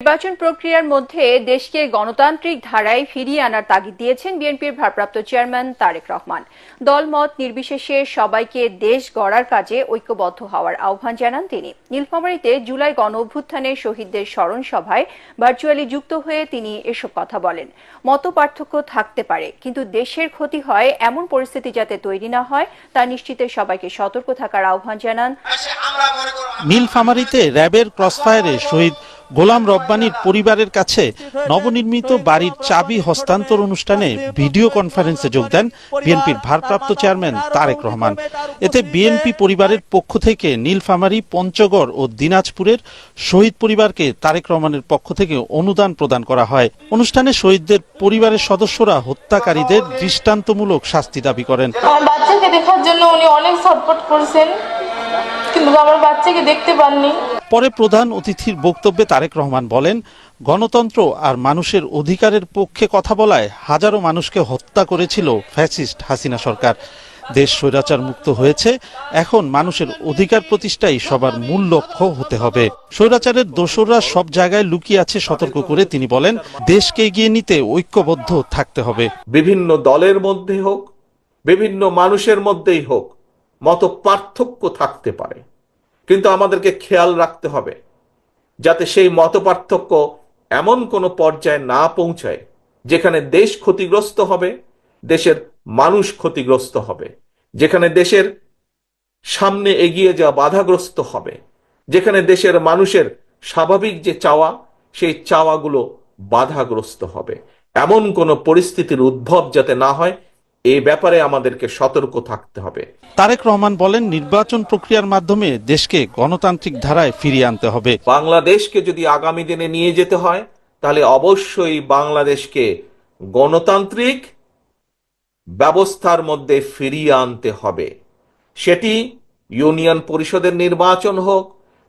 নির্বাচন প্রক্রিয়ার মধ্যে দেশকে গণতান্ত্রিক ধারায় ফিরিয়ে আনার তাগিদ দিয়েছেন বিএনপির ভারপ্রাপ্ত চেয়ারম্যান তারেক রহমান। দলমত নির্বিশেষে সবাইকে দেশ গড়ার কাজে ঐক্যবদ্ধ হওয়ার আহ্বান জানান তিনি। নীলফামারীতে জুলাই গণ অভ্যুত্থানে শহীদদের স্মরণ সভায় ভার্চুয়ালি যুক্ত হয়ে তিনি এসব কথা বলেন। মত পার্থক্য থাকতে পারে, কিন্তু দেশের ক্ষতি হয় এমন পরিস্থিতি যাতে তৈরি না হয়, তা নিশ্চিতে সবাইকে সতর্ক থাকার আহ্বান জানান। নীলফামারীতে র্যাবের ক্রসফায়ারে শহীদ গোলাম রব্বানির পরিবারের কাছে নবনির্মিত বাড়ির চাবি হস্তান্তর অনুষ্ঠানে ভিডিও কনফারেন্সে যোগ দেন বিএনপির ভারপ্রাপ্ত চেয়ারম্যান তারেক রহমান। এতে বিএনপি পরিবারের পক্ষ থেকে নীলফামারী, পঞ্চগড় ও দিনাজপুরের শহীদ পরিবারকে তারেক রহমানের পক্ষ থেকে অনুদান প্রদান করা হয়। অনুষ্ঠানে শহীদদের পরিবারের সদস্যরা হত্যাকারীদের দৃষ্টান্তমূলক শাস্তি দাবি করেন। দেখার জন্য উনি অনেক সাপোর্ট করছেন, কিন্তু আমার বাচ্চাকে দেখতে পাননি। পরে প্রধান অতিথির বক্তব্যে তারেক রহমান বলেন, গণতন্ত্র আর মানুষের অধিকারের পক্ষে কথা বলায় হাজারো মানুষকে হত্যা করেছিল ফ্যাসিস্ট হাসিনা সরকার। দেশ স্বৈরাচার মুক্ত হয়েছে, এখন মানুষের অধিকার প্রতিষ্ঠাই সবার মূল লক্ষ্য হতে হবে। স্বৈরাচারের দোসররা সব জায়গায় লুকিয়ে আছে সতর্ক করে তিনি বলেন, দেশকে এগিয়ে নিতে ঐক্যবদ্ধ থাকতে হবে। বিভিন্ন দলের মধ্যে হোক, বিভিন্ন মানুষের মধ্যেই হোক মত পার্থক্য থাকতে পারে। কিন্তু আমাদেরকে খেয়াল রাখতে হবে যাতে সেই মত পার্থক্য এমন কোনো পর্যায়ে না পৌঁছায় যেখানে দেশ ক্ষতিগ্রস্ত হবে, দেশের মানুষ ক্ষতিগ্রস্ত হবে, যেখানে দেশের সামনে এগিয়ে যাওয়া বাধাগ্রস্ত হবে, যেখানে দেশের মানুষের স্বাভাবিক যে চাওয়া, সেই চাওয়াগুলো বাধাগ্রস্ত হবে। এমন কোনো পরিস্থিতির উদ্ভব যাতে না হয় এই ব্যাপারে আমাদেরকে সতর্ক থাকতে হবে। তারেক রহমান বলেন নির্বাচন প্রক্রিয়ার মাধ্যমে দেশকে গণতান্ত্রিক ধারায় ফিরিয়ে আনতে হবে। বাংলাদেশকে যদি আগামী দিনে নিয়ে যেতে হয় তাহলে অবশ্যই বাংলাদেশকে গণতান্ত্রিক ব্যবস্থার মধ্যে ফিরিয়ে আনতে হবে। সেটি ইউনিয়ন পরিষদের নির্বাচন হোক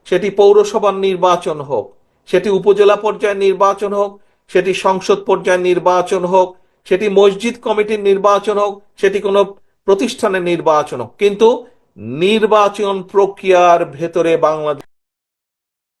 সেটি পৌরসভার নির্বাচন হোক সেটি উপজেলা পর্যায়ের নির্বাচন হোক সেটি সংসদ পর্যায়ের নির্বাচন হোক সেটি মসজিদ কমিটির নির্বাচন হোক, সেটি কোনো প্রতিষ্ঠানের নির্বাচন হোক। কিন্তু নির্বাচন প্রক্রিয়ার ভেতরে বাংলাদেশ